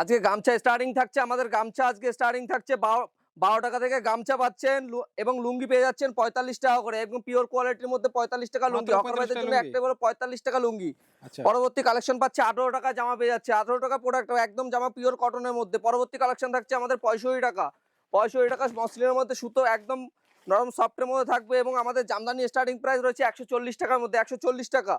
আজকে গামছা স্টার্টিং থাকছে আমাদের গামছা আজকে স্টার্টিং থাকছে। বারো টাকা থেকে গামছা পাচ্ছেন এবং লুঙ্গি পেয়ে যাচ্ছেন পঁয়তাল্লিশ টাকা করে একদম পিওর কোয়ালিটির মধ্যে পঁয়তাল্লিশ টাকা লুঙ্গি মাত্র হকার ভাইদের 45 জন্য একটাই বলো পঁয়তাল্লিশ টাকা লুঙ্গি। আচ্ছা। পরবর্তী কালেকশন পাচ্ছে আঠারো টাকা জামা পেয়ে যাচ্ছে আঠারো টাকা প্রোডাক্ট একদম জামা পিওর কটনের মধ্যে। পরবর্তী কালেকশন থাকছে আমাদের পঁয়ষট্টি টাকা। পঁয়ষট্টি টাকা মসলিনের মধ্যে সুতো একদম নরম সফটের মধ্যে থাকবে এবং আমাদের জামদানি স্টার্টিং প্রাইস রয়েছে একশো চল্লিশ টাকার মধ্যে একশো চল্লিশ টাকা।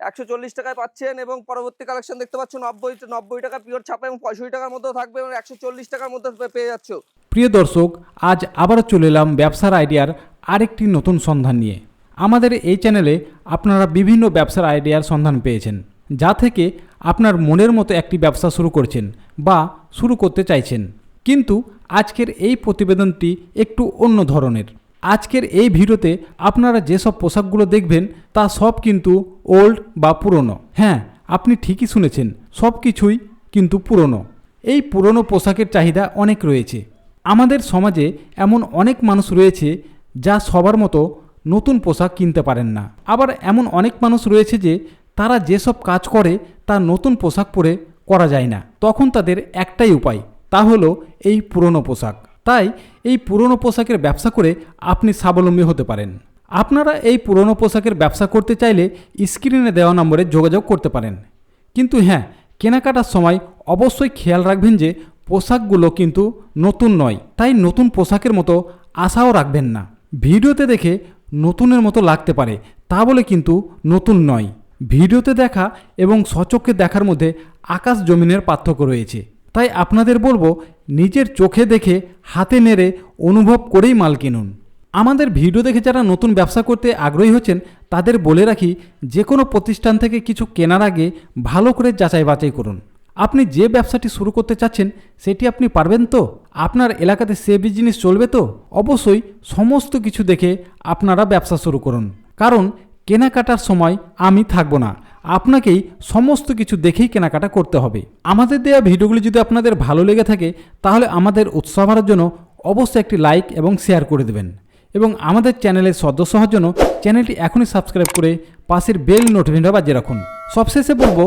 একশো চল্লিশ টাকায় পাচ্ছেন এবং পরবর্তী কালেকশন দেখতে পাচ্ছ নব্বই নব্বই টাকা পিওর ছাপা এবং পঁয়ষট্টি টাকার মধ্যেও থাকবে এবং একশো চল্লিশ টাকার মধ্যে পেয়ে যাচ্ছ। প্রিয় দর্শক, আজ আবারও চলে এলাম ব্যবসার আইডিয়ার আরেকটি নতুন সন্ধান নিয়ে। আমাদের এই চ্যানেলে আপনারা বিভিন্ন ব্যবসার আইডিয়ার সন্ধান পেয়েছেন, যা থেকে আপনার মনের মতো একটি ব্যবসা শুরু করছেন বা শুরু করতে চাইছেন। কিন্তু আজকের এই প্রতিবেদনটি একটু অন্য ধরনের। আজকের এই ভিডিওতে আপনারা যেসব পোশাকগুলো দেখবেন, তা সব কিন্তু ওল্ড বা পুরনো। হ্যাঁ আপনি ঠিকই শুনেছেন, সব কিছুই কিন্তু পুরনো। এই পুরনো পোশাকের চাহিদা অনেক রয়েছে। আমাদের সমাজে এমন অনেক মানুষ রয়েছে, যা সবার মতো নতুন পোশাক কিনতে পারেন না। আবার এমন অনেক মানুষ রয়েছে যে, তারা যেসব কাজ করে, তা নতুন পোশাক পরে করা যায় না। তখন তাদের একটাই উপায়, তা হলো এই পুরনো পোশাক। তাই এই পুরনো পোশাকের ব্যবসা করে আপনি স্বাবলম্বী হতে পারেন। আপনারা এই পুরনো পোশাকের ব্যবসা করতে চাইলে স্ক্রিনে দেওয়া নম্বরে যোগাযোগ করতে পারেন। কিন্তু হ্যাঁ কেনাকাটার সময় অবশ্যই খেয়াল রাখবেন যে পোশাকগুলো কিন্তু নতুন নয়, তাই নতুন পোশাকের মতো আশাও রাখবেন না। ভিডিওতে দেখে নতুনের মতো লাগতে পারে, তা বলে কিন্তু নতুন নয়। ভিডিওতে দেখা এবং সচক্ষে দেখার মধ্যে আকাশ জমিনের পার্থক্য রয়েছে। তাই আপনাদের বলব নিজের চোখে দেখে হাতে নেড়ে অনুভব করেই মাল কিনুন। আমাদের ভিডিও দেখে যারা নতুন ব্যবসা করতে আগ্রহী হচ্ছেন, তাদের বলে রাখি, যে কোনো প্রতিষ্ঠান থেকে কিছু কেনার আগে ভালো করে যাচাই বাছাই করুন। আপনি যে ব্যবসাটি শুরু করতে চাচ্ছেন, সেটি আপনি পারবেন তো? আপনার এলাকাতে সে বিজনেস চলবে তো? অবশ্যই সমস্ত কিছু দেখে আপনারা ব্যবসা শুরু করুন। কারণ কেনাকাটার সময় আমি থাকব না আপনাকেই সমস্ত কিছু দেখেই কেনাকাটা করতে হবে। আমাদের দেওয়া ভিডিওগুলি যদি আপনাদের ভালো লেগে থাকে তাহলে আমাদের উৎসাহ বাড়ার জন্য অবশ্যই একটি লাইক এবং শেয়ার করে দেবেন। এবং আমাদের চ্যানেলের সদস্য হওয়ার জন্য চ্যানেলটি এখনই সাবস্ক্রাইব করে পাশের বেল নোটিফিকেশন বাজিয়ে রাখুন। সবশেষে বলব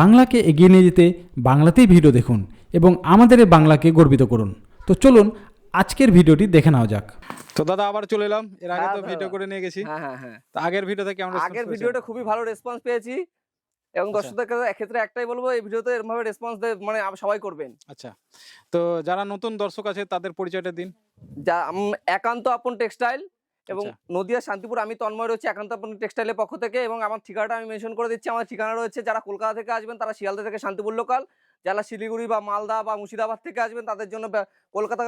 বাংলাকে এগিয়ে নিয়ে যেতে বাংলাতেই ভিডিও দেখুন এবং আমাদের এই বাংলাকে গর্বিত করুন। তো চলুন আজকের ভিডিওটি দেখে নেওয়া যাক। তো দাদা আবার চলে এলাম। এর আগে হ্যাঁ তো ভিডিও করে নিয়ে গেছি। হ্যাঁ হ্যাঁ হ্যাঁ। তো আগের ভিডিওতে কেমন আগের ভিডিওটা খুবই ভালো রেসপন্স পেয়েছি। এবং আচ্ছা। দর্শকদের কাছে- ক্ষেত্রে একটাই বলব এই ভিডিওতে এরকমভাবে রেসপন্স মানে সবাই করবেন আচ্ছা তো যারা নতুন দর্শক আছে তাদের পরিচয়টা দিন যা একান্ত আপন টেক্সটাইল এবং আচ্ছা। নদিয়া শান্তিপুর আমি তন্ময় রয়েছে একান্ত আপন টেক্সটাইলের পক্ষ থেকে এবং আমার ঠিকানাটা আমি মেনশন করে দিচ্ছি আমার ঠিকানা রয়েছে যারা কলকাতা থেকে আসবেন তারা শিয়ালদা থেকে শান্তিপুর লোকাল যারা শিলিগুড়ি বা মালদা বা মুর্শিদাবাদ থেকে আসবেন তাদের জন্য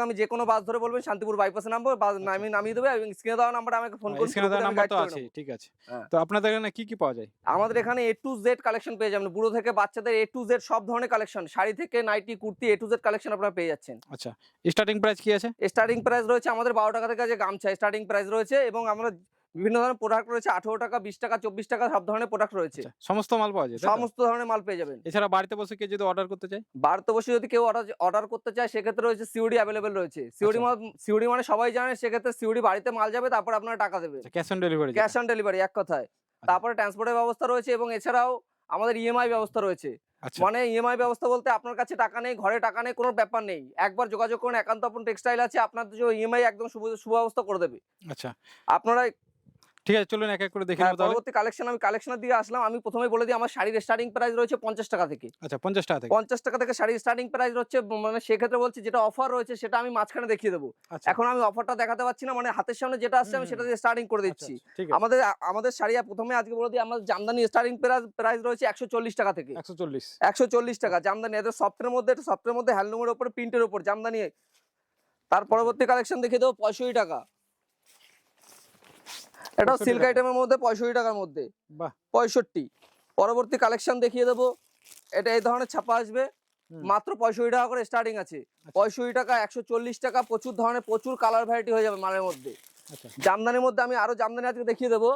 আমি যে কোনো বাস ধরে বলবেন শান্তিপুর বাইপাসে নামবো বা আমি নামিয়ে দেবো এবং স্ক্রিনে দেওয়া নাম্বার আমাকে ফোন করুন স্ক্রিনে দেওয়া নাম্বার তো আছে ঠিক আছে। হ্যাঁ। তো আপনাদের এখানে কি কি পাওয়া যায়? আমাদের এখানে এ টু জেড কালেকশন পেয়ে যাবেন। বুড়ো থেকে বাচ্চাদের এ টু জেড সব ধরনের কালেকশন শাড়ি থেকে nightie kurti A to Z collection আপনারা পেয়ে যাচ্ছেন। আচ্ছা। স্টার্টিং প্রাইস কি আছে? স্টার্টিং প্রাইস রয়েছে আমাদের বারো টাকা থেকে যে গামছা স্টার্টিং প্রাইস রয়েছে এবং আমরা বিভিন্ন ধরনের প্রোডাক্ট রয়েছে আঠেরো টাকা বিশ টাকা চব্বিশ টাকা সব ধরনের প্রোডাক্ট রয়েছে। আচ্ছা, সমস্ত মাল পাওয়া যায় সমস্ত ধরনের মাল পেয়ে যাবেন। এছাড়া বাড়িতে বসে কেউ যদি অর্ডার করতে চায়? বাড়িতে বসে যদি কেউ অর্ডার করতে চায় সেক্ষেত্রে রয়েছে সিউডি অ্যাভেলেবেল রয়েছে। সিওডি সিওডি মানে সবাই জানে সেক্ষেত্রে সিওডি বাড়িতে মাল যাবে তারপর আপনারা টাকা দেবে cash on delivery cash on delivery এক কথায়। তারপরে ট্রান্সপোর্টের ব্যবস্থা রয়েছে এবং এছাড়াও আমাদের ইএমআই ব্যবস্থা রয়েছে। আচ্ছা। মানে ইএমআই ব্যবস্থা বলতে আপনার কাছে টাকা নেই ঘরে টাকা নেই কোনো ব্যাপার নেই। একবার যোগাযোগ করুন একান্ত আপন টেক্সটাইল আছে আপনার জন্য ইএমআই একদম সুব- সুব্যবস্থা করে দেবে। আচ্ছা। আপনারা ঠিক আছে চলুন এক এক করে দেখে হ্যাঁ, তাহলে। পরবর্তী কালেকশন আমি কালেকশনের দিকে আসলাম। আমি প্রথমেই বলে দিই আমার শাড়ির স্টার্টিং প্রাইস রয়েছে পঞ্চাশ টাকা থেকে। আচ্ছা পঞ্চাশ টাকা থেকে। পঞ্চাশ টাকা থেকে শাড়ির স্টার্টিং প্রাইস রয়েছে মানে সেক্ষেত্রে বলছি যেটা অফার রয়েছে সেটা আমি মাঝখানে দেখিয়ে দেবো। আচ্ছা। এখন আমি অফারটা দেখাতে পারছি না মানে হাতের সামনে যেটা আসছে আমি সেটা দিয়ে স্টার্টিং করে আচ্ছা, দিচ্ছি। আচ্ছা, আমাদের আমাদের শাড়ি প্রথমে আজকে বলে দিই আমাদের জামদানি স্টার্টিং প্রাইস রয়েছে একশো চল্লিশ টাকা থেকে। একশো চল্লিশ। একশো চল্লিশ টাকা জামদানি। এটা সফটের মধ্যে এটা সফটের মধ্যে হ্যান্ডলুমের উপরে প্রিন্টের উপর জামদানি। তার পরবর্তী কালেকশন দেখিয়ে দেবো পঁয়ষট্টি টাকা। এটাও সিল্ক আইটেমের মধ্যে পঁয়ষট্টি টাকার মধ্যে। বাহ। পঁয়ষট্টি। পরবর্তী কালেকশন দেখিয়ে দেবো। এটা এই ধরনের ছাপা আসবে। মাত্র পঁয়ষট্টি টাকা করে স্টার্টিং আছে। আচ্ছা, পঁয়ষট্টি টাকা একশো চল্লিশ টাকা প্রচুর ধরনের প্রচুর কালার ভ্যারাইটি হয়ে যাবে মালের মধ্যে। আচ্ছা। জামদানির মধ্যে আমি আরও জামদানি আজকে দেখিয়ে দেবো।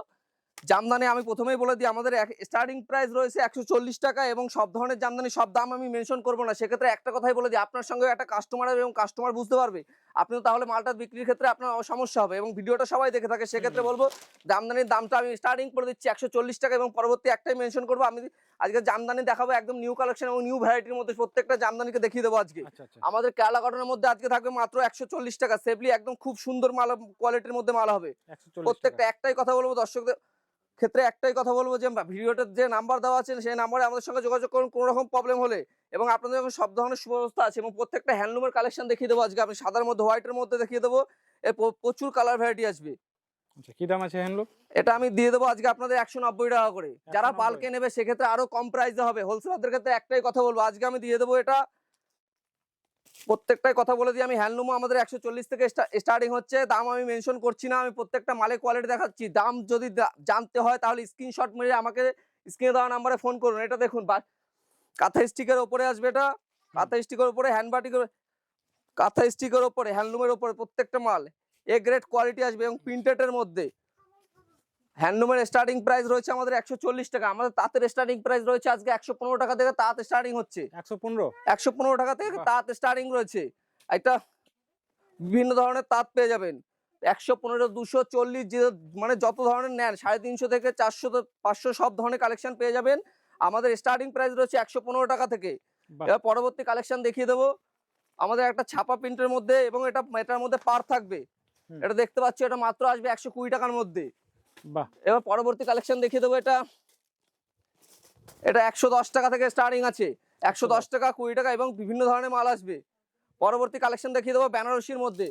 জামদানি আমি প্রথমেই বলে দিই আমাদের স্টার্টিং প্রাইস রয়েছে একশো চল্লিশ টাকা এবং সব ধরনের জামদানি সব দাম আমি মেনশন করব না। সেক্ষেত্রে একটা কথাই বলে দিই আপনার সঙ্গে একটা কাস্টমার এবং কাস্টমার বুঝতে পারবে। আপনি তাহলে মালটা বিক্রির ক্ষেত্রে আপনার সমস্যা হবে এবং ভিডিওটা সবাই দেখে থাকে। সেক্ষেত্রে বলব জামদানির দামটা আমি স্টার্টিং করে দিচ্ছি একশো চল্লিশ টাকা এবং পরবর্তী একটাই মেনশন করব আমি আজকে জামদানি দেখাবো একদম নিউ কালেকশন এবং নিউ ভ্যারাইটির মধ্যে প্রত্যেকটা জামদানিকে দেখিয়ে দেবো আজকে। আচ্ছা আচ্ছা। আমাদের কেরালা কটনের মধ্যে আজকে থাকবে মাত্র একশো চল্লিশ টাকা সেফলি একদম খুব সুন্দর মাল কোয়ালিটির মধ্যে মাল হবে। প্রত্যেকটা একটাই কথা বলব দর্শকদের ক্ষেত্রে একটাই কথা বলব যে ভিডিওটার যে নাম্বার দেওয়া আছে সেই নাম্বারে আমাদের সঙ্গে যোগাযোগ করুন কোনো রকম প্রবলেম হলে। এবং আপনাদের যখন সব ধরনের সুব্যবস্থা আছে এবং প্রত্যেকটা হ্যান্ডলুমের কালেকশন দেখিয়ে দেবো আজকে। আমি সাদার মধ্যে হোয়াইটের মধ্যে দেখিয়ে দেবো। এর প্রচুর কালার ভ্যারাইটি আসবে। আচ্ছা কি দাম আছে হ্যান্ডলুম এটা আমি দিয়ে দেবো আজকে আপনাদের একশো নব্বই টাকা করে। যারা 190 বালকে নেবে সেক্ষেত্রে আরও কম প্রাইসে হবে। হোলসেলারদের ক্ষেত্রে একটাই কথা বলব। আজকে আমি দিয়ে দেবো এটা প্রত্যেকটাই কথা বলে দিই। আমি হ্যান্ডলুমও আমাদের একশো চল্লিশ থেকে স্টার্টিং হচ্ছে। দাম আমি মেনশন করছি না। আমি প্রত্যেকটা মালের কোয়ালিটি দেখাচ্ছি। দাম যদি জানতে হয় তাহলে স্ক্রিনশট মেরে আমাকে স্ক্রিনে দেওয়া নাম্বারে ফোন করুন। এটা দেখুন কাঁথা স্টিকের ওপরে আসবে এটা। কাঁথা স্টিকের ওপরে হ্যান্ড বাটিকের কাঁথা স্টিকের ওপরে হ্যান্ডলুমের ওপরে প্রত্যেকটা মাল। এ গ্রেড কোয়ালিটি আসবে এবং প্রিন্টেডের মধ্যে। হ্যান্ডলুমের স্টার্টিং প্রাইস রয়েছে আমাদের একশো চল্লিশ টাকা। আমাদের তাঁতের স্টার্টিং প্রাইস রয়েছে আজকে একশো পনেরো টাকা থেকে তাঁত স্টার্টিং হচ্ছে। একশো পনেরো? একশো পনেরো টাকা থেকে তাঁত স্টার্টিং রয়েছে। একটা বিভিন্ন ধরনের তাঁত পেয়ে যাবেন। একশো পনেরো দুশো চল্লিশ যে মানে যত ধরনের নেন সাড়ে তিনশো থেকে চারশো পাঁচশো সব ধরনের কালেকশন পেয়ে যাবেন। আমাদের স্টার্টিং প্রাইস রয়েছে একশো পনেরো টাকা থেকে। এবার পরবর্তী কালেকশন দেখিয়ে দেবো। আমাদের একটা ছাপা প্রিন্টের মধ্যে এবং এটা এটার মধ্যে পার থাকবে। এটা দেখতে পাচ্ছি এটা মাত্র আসবে একশো কুড়ি টাকার মধ্যে। এবার পরবর্তী কালেকশন দেখিয়ে দেবো এটা। এটা একশো দশ টাকা থেকে স্টার্টিং আছে। একশো দশ টাকা কুড়ি টাকা এবং বিভিন্ন ধরনের মাল আসবে। পরবর্তী কালেকশন দেখিয়ে দেবো বেনারসির মধ্যে।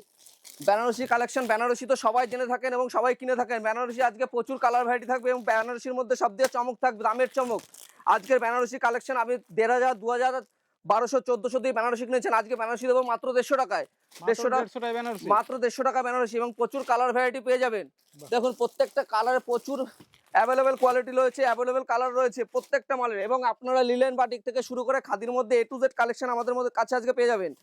বেনারসি কালেকশন বেনারসি তো সবাই জেনে থাকেন এবং সবাই কিনে থাকেন। বেনারসি আজকে প্রচুর কালার ভ্যারাইটি থাকবে এবং বেনারসির মধ্যে সব দিয়ে চমক থাকবে দামের চমক। আজকের বেনারসি কালেকশন আপনি দেড় হাজার দু হাজার বারোশো চোদ্দশো দিয়ে বেনারসি কিনেছেন। আজকে বেনারসি দেবো মাত্র দেড়শো টাকায়। দেড়শো টাকা মাত্র দেড়শো টাকা বেনারসি এবং প্রচুর কালার ভ্যারাইটি পেয়ে যাবেন। দেখুন প্রত্যেকটা কালারে প্রচুর অ্যাভেলেবেল কোয়ালিটি রয়েছে অ্যাভেলেবেল কালার রয়েছে প্রত্যেকটা মালের এবং আপনারা লিলেন বাটিক থেকে শুরু করে খাদির মধ্যে এ টু জেড কালেকশন আমাদের মধ্যে কাছে আজকে পেয়ে যাবেন।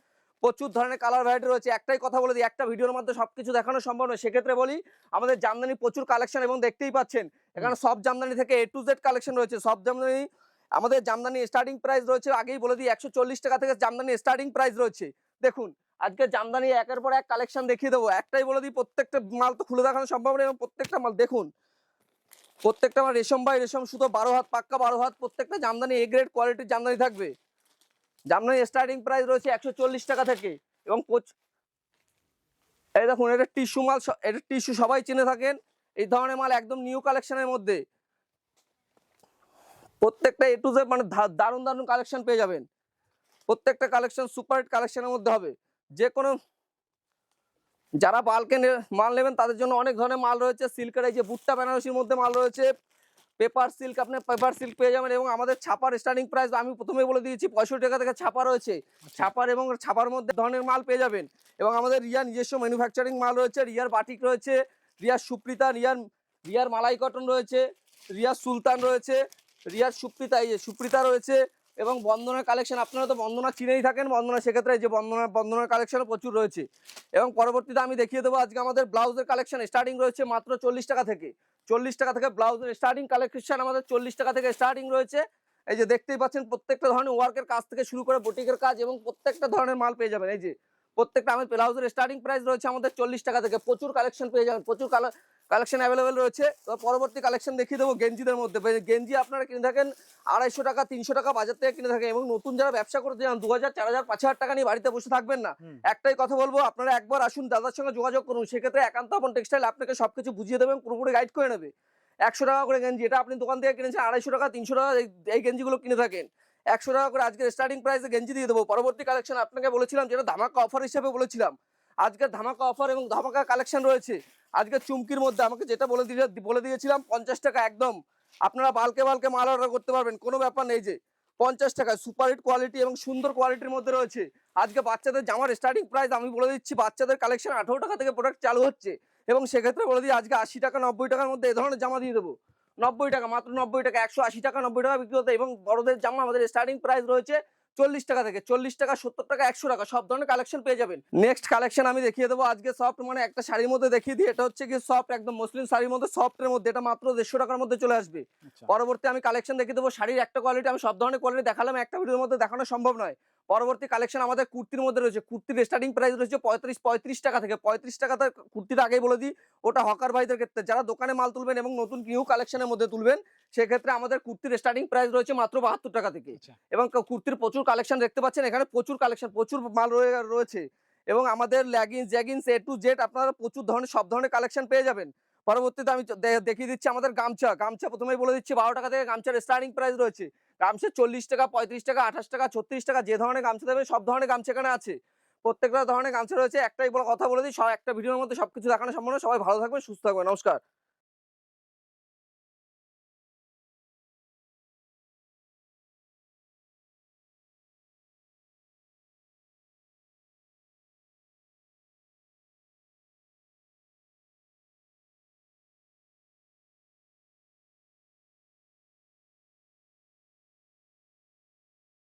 প্রচুর ধরনের কালার ভ্যারাইটি রয়েছে। একটাই কথা বলে দিই একটা ভিডিওর মধ্যে সবকিছু দেখানো সম্ভব নয়। সেক্ষেত্রে বলি আমাদের জামদানি প্রচুর কালেকশন এবং দেখতেই পাচ্ছেন। এখানে সব জামদানি থেকে এ টু জেড কালেকশন রয়েছে। সব জামদানি আমাদের জামদানি স্টার্টিং প্রাইস রয়েছে, আগেই বলে দিই, একশো চল্লিশ টাকা থেকে জামদানি স্টার্টিং প্রাইস রয়েছে। দেখুন, আজকে জামদানি একের পর এক কালেকশন দেখিয়ে দেবো। একটাই বলে দিই, প্রত্যেকটা মাল তো খুলে দেখানো সম্ভব নয়, এবং প্রত্যেকটা মাল, দেখুন, প্রত্যেকটা মাল রেশম বাই রেশম সুতো বারো হাত, পাক্কা বারো হাত, প্রত্যেকটা জামদানি এ গ্রেড কোয়ালিটির জামদানি থাকবে। জামদানি স্টার্টিং প্রাইস রয়েছে একশো চল্লিশ টাকা থেকে, এবং এই দেখুন, এটা টিস্যু মাল এটা টিস্যু সবাই চিনে থাকেন, এই ধরনের মাল একদম নিউ কালেকশনের মধ্যে। প্রত্যেকটা এ টু জেড মানে দারুণ দারুণ কালেকশন পেয়ে যাবেন। প্রত্যেকটা কালেকশন সুপার হিট কালেকশনের মধ্যে হবে। যে কোনো যারা বালকে মাল নেবেন, তাদের জন্য অনেক ধরনের মাল রয়েছে। সিল্কের এই যে বুট্টা বেনারসির মধ্যে মাল রয়েছে। পেপার সিল্ক আপনি পেপার সিল্ক পেয়ে যাবেন এবং আমাদের ছাপার স্টার্টিং প্রাইস আমি প্রথমেই বলে দিয়েছি, পঁয়ষট্টি টাকা থেকে ছাপা রয়েছে। ছাপার এবং ছাপার মধ্যে ধরনের মাল পেয়ে যাবেন। এবং আমাদের রিয়া নিজস্ব ম্যানুফ্যাকচারিং মাল রয়েছে, রিয়ার বাটিক রয়েছে, রিয়ার সুপ্রিতা, রিয়ার রিয়ার মালাই কটন রয়েছে, রিয়ার সুলতান রয়েছে। রিয়ার সুপ্রিতা, এই যে সুপ্রিতা রয়েছে এবং বন্দনার কালেকশন আপনারা তো বন্দনা চিনেই থাকেন, বন্দনা সেক্ষেত্রে যে বন্দনা, বন্দনার কালেকশন প্রচুর রয়েছে। এবং পরবর্তীতে আমি দেখিয়ে দেবো আজকে আমাদের ব্লাউজের কালেকশন স্টার্টিং রয়েছে মাত্র চল্লিশ টাকা থেকে। চল্লিশ টাকা থেকে ব্লাউজের স্টার্টিং কালেকশন আমাদের চল্লিশ টাকা থেকে স্টার্টিং রয়েছে। এই যে দেখতেই পাচ্ছেন, প্রত্যেকটা ধরনের ওয়ার্কের কাজ থেকে শুরু করে বুটিকের কাজ এবং প্রত্যেকটা ধরনের মাল পেয়ে যাবেন। এই যে প্রত্যেকটা আমাদের ব্লাউজের স্টার্টিং প্রাইস রয়েছে আমাদের চল্লিশ টাকা থেকে। প্রচুর কালেকশন পেয়ে যাবেন, প্রচুর কালেকশন অ্যাভেলেবেল রয়েছে। তো পরবর্তী কালেকশন দেখিয়ে দেবো গেঞ্জিদের মধ্যে। গেঞ্জি আপনারা কিনে থাকেন আড়াইশো টাকা তিনশো টাকা বাজার থেকে কিনে থাকেন এবং নতুন যারা ব্যবসা করতে যান দু হাজার চার হাজার পাঁচ হাজার টাকা নিয়ে বাড়িতে বসে থাকবেন না। একটাই কথা বলব আপনারা একবার আসুন দাদার সঙ্গে যোগাযোগ করুন। সেক্ষেত্রে একান্ত আপন টেক্সটাইল আপনাকে সবকিছু বুঝিয়ে দেবে এবং পুরোপুরি গাইড করে নেবে। একশো টাকা করে গেঞ্জি এটা আপনি দোকান থেকে কিনেছেন আড়াইশো টাকা তিনশো টাকা এই- গেঞ্জিগুলো কিনে থাকেন। একশো টাকা করে আজকে স্টার্টিং প্রাইসে গেঞ্জি দিয়ে দেবো। পরবর্তী কালেকশন আপনাকে বলেছিলাম যেটা ধামাকা অফার হিসেবে বলেছিলাম। আজকের ধামাকা অফার এবং ধামাকা কালেকশন রয়েছে। আজকে চুমকির মধ্যে আমাকে যেটা বলে দিয়ে বলে দিয়েছিলাম, পঞ্চাশ টাকা একদম। আপনারা বালকে বালকে মাল অর্ডার করতে পারবেন, কোনো ব্যাপার নেই যে। পঞ্চাশ টাকা সুপার হিট কোয়ালিটি এবং সুন্দর কোয়ালিটির মধ্যে রয়েছে। আজকে বাচ্চাদের জামার স্টার্টিং প্রাইস আমি বলে দিচ্ছি, বাচ্চাদের কালেকশন আঠেরো টাকা থেকে প্রোডাক্ট চালু হচ্ছে। এবং সেক্ষেত্রে বলে দিই, আজকে আশি টাকা, নব্বই টাকার মধ্যে এ ধরনের জামা দিয়ে দেবো। নব্বই টাকা, মাত্র নব্বই টাকা, একশো আশি টাকা, নব্বই টাকা বিক্রি হতে এবং বড়দের জামা আমাদের স্টার্টিং প্রাইস রয়েছে চল্লিশ টাকা থেকে চল্লিশ টাকা সত্তর টাকা একশো টাকা সব ধরনের কালেকশন পেয়ে যাবেন। নেক্সট কালেকশন আমি দেখিয়ে দেবো। আজকে সফট মানে একটা শাড়ির মধ্যে দেখিয়ে দিই। এটা হচ্ছে কি সফট একদম মুসলিম শাড়ির মধ্যে সফটের মধ্যে। এটা মাত্র দেড়শো টাকার মধ্যে চলে আসবে। আচ্ছা। পরবর্তী আমি কালেকশন দেখিয়ে দেবো। শাড়ির একটা কোয়ালিটি আমি সব ধরনের কোয়ালিটি দেখালাম। একটা ভিডিওর মধ্যে দেখানো সম্ভব নয়। পরবর্তী কালেকশন আমাদের কুর্তির মধ্যে রয়েছে। কুর্তির স্টার্টিং প্রাইস রয়েছে পঁয়ত্রিশ পঁয়ত্রিশ টাকা থেকে। পঁয়ত্রিশ টাকাতে কুর্তিটা আগেই বলে দিই ওটা হকার ভাইদের ক্ষেত্রে। যারা দোকানে মাল তুলবেন এবং নতুন নিউ কালেকশনের মধ্যে তুলবেন সেক্ষেত্রে আমাদের কুর্তির স্টার্টিং প্রাইস রয়েছে মাত্র বাহাত্তর টাকা থেকে। আচ্ছা। এবং কুর্তির প্রচুর কালেকশন দেখতে পাচ্ছেন এখানে প্রচুর কালেকশন প্রচুর মাল রয়ে- রয়েছে। এবং আমাদের leggings jeggings A to Z আপনারা প্রচুর ধরনের সব ধরনের কালেকশন পেয়ে যাবেন। পরবর্তীতে আমি দেখিয়ে দিচ্ছি আমাদের গামছা। গামছা প্রথমেই বলে দিচ্ছি বারো টাকা থেকে গামছার স্টার্টিং প্রাইস রয়েছে। গামছা চল্লিশ টাকা, পঁয়ত্রিশ টাকা, আঠাশ টাকা, ছত্রিশ টাকা, যে ধরনের গামছা দেবে, সব ধরনের গামছা এখানে আছে। প্রত্যেকটা ধরনের গামছা রয়েছে, একটাই বড় কথা বলে দিই, সব একটা ভিডিওর মধ্যে সবকিছু দেখানো সম্ভব সবাই ভালো থাকবে সুস্থ থাকবে নমস্কার।